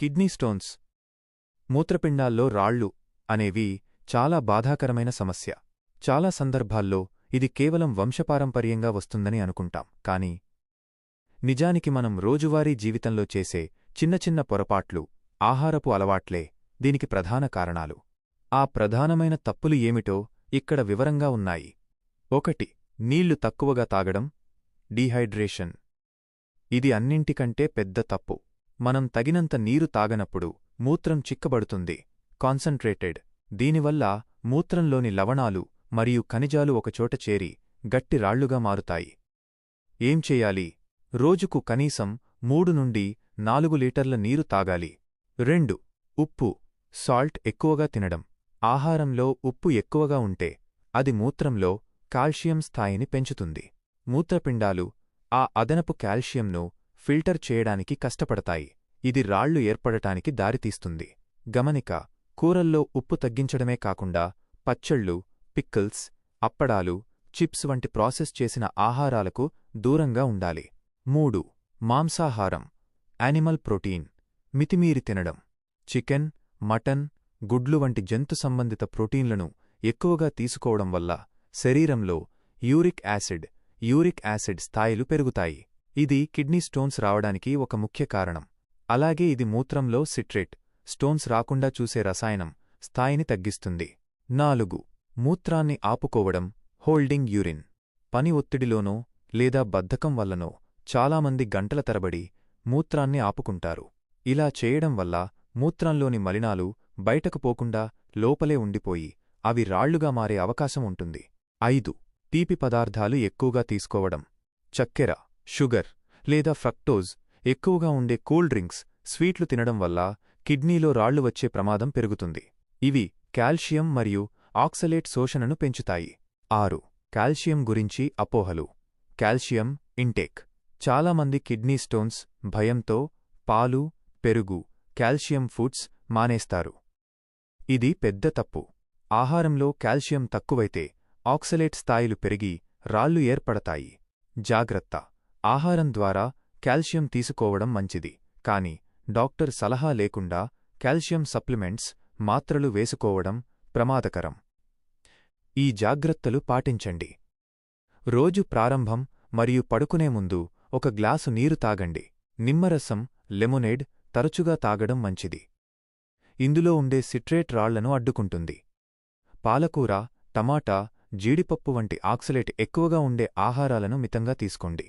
Kidney stones. మూత్రపిండాల్లో రాళ్ళు అనేవి చాలా బాధాకరమైన సమస్య. చాలా సందర్భాల్లో ఇది కేవలం వంశపారంపర్యంగా వస్తుందని అనుకుంటాం. కాని నిజానికి మనం రోజువారీ జీవితంలో చేసే చిన్న చిన్న పొరపాట్లు ఆహారపు అలవాట్లే దీనికి ప్రధాన కారణాలు. ఆ ప్రధానమైన తప్పులు ఏమిటో ఇక్కడ వివరంగా ఉన్నాయి. ఒకటి నీళ్ళు తక్కువగా తాగడం. డీహైడ్రేషన్. ఇది అన్నింటికంటే పెద్ద తప్పు. మనం తగినంత నీరు తాగనప్పుడు మూత్రం చిక్కబడుతుంది. కాన్సంట్రేటెడ్. దీనివల్ల మూత్రంలోని లవణాలు మరియు ఖనిజాలు ఒకచోట చేరి గట్టి రాళ్ళుగా మారుతాయి. ఏం చెయ్యాలి రోజుకు కనీసం మూడు నుండి నాలుగు లీటర్ల నీరు తాగాలి. రెండు. ఉప్పు. సాల్ట్ ఎక్కువగా తినడం. ఆహారంలో ఉప్పు ఎక్కువగా ఉంటే అది మూత్రంలో కాల్షియం స్థాయిని పెంచుతుంది. మూత్రపిండాలు ఆ అదనపు కాల్షియంను ఫిల్టర్ చేయడానికి కష్టపడతాయి. ఇది రాళ్ళు ఏర్పడటానికి దారితీస్తుంది. గమనిక కూరల్లో ఉప్పు తగ్గించడమే కాకుండా పచ్చళ్ళు పిక్కల్స్ అప్పడాలు చిప్స్ వంటి ప్రాసెస్ చేసిన ఆహారాలకు దూరంగా ఉండాలి. మూడు మాంసాహారం యానిమల్ ప్రోటీన్ మితిమీరి తినడం. చికెన్ మటన్ గుడ్లు వంటి జంతు సంబంధిత ప్రోటీన్లను ఎక్కువగా తీసుకోవడం వల్ల శరీరంలో యూరిక్ యాసిడ్ యూరిక్ యాసిడ్ స్థాయిలు పెరుగుతాయి. ఇది కిడ్నీ స్టోన్స్ రావడానికి ఒక ముఖ్య కారణం. అలాగే ఇది మూత్రంలో సిట్రేట్ స్టోన్స్ రాకుండా చూసే రసాయనం స్థాయిని తగ్గిస్తుంది. నాలుగు. మూత్రాన్ని ఆపుకోవడం హోల్డింగ్ యూరిన్. పని ఒత్తిడిలోనో లేదా బద్ధకం వల్లనో చాలామంది గంటల తరబడి మూత్రాన్ని ఆపుకుంటారు. ఇలా చేయడం వల్ల మూత్రంలోని మలినాలు బయటకు పోకుండా లోపలే ఉండిపోయి అవి రాళ్ళుగా మారే అవకాశం ఉంటుంది. ఐదు. తీపి పదార్థాలు ఎక్కువగా తీసుకోవడం. చక్కెర. షుగర్ లేదా ఫ్రక్టోజ్ ఎక్కువగా ఉండే కూల్ డ్రింక్స్ స్వీట్లు తినడం వల్ల కిడ్నీలో రాళ్ళు వచ్చే ప్రమాదం పెరుగుతుంది. ఇవి కాల్షియం మరియు ఆక్సలేట్ శోషణను పెంచుతాయి. ఆరు కాల్షియం గురించి అపోహలు. Calcium intake. చాలామంది కిడ్నీ స్టోన్స్ భయంతో పాలు పెరుగు కాల్షియం ఫుడ్స్ మానేస్తారు. ఇది పెద్ద తప్పు. ఆహారంలో కాల్షియం తక్కువైతే ఆక్సలేట్ స్థాయిలు పెరిగి రాళ్ళు ఏర్పడతాయి. జాగ్రత్త. ఆహారం ద్వారా కాల్షియం తీసుకోవడం మంచిది కాని డాక్టర్ సలహా లేకుండా కాల్షియం సప్లిమెంట్స్ మాత్రలు వేసుకోవడం ప్రమాదకరం. ఈ జాగ్రత్తలు పాటించండి. రోజు ప్రారంభం మరియు పడుకునే ముందు ఒక గ్లాసు నీరు తాగండి. నిమ్మరసం లెమొనేడ్ తరచుగా తాగడం మంచిది. ఇందులో ఉండే సిట్రేట్ రాళ్ళను అడ్డుకుంటుంది. పాలకూర టమాటా జీడిపప్పు వంటి ఆక్సలేట్ ఎక్కువగా ఉండే ఆహారాలను మితంగా తీసుకోండి.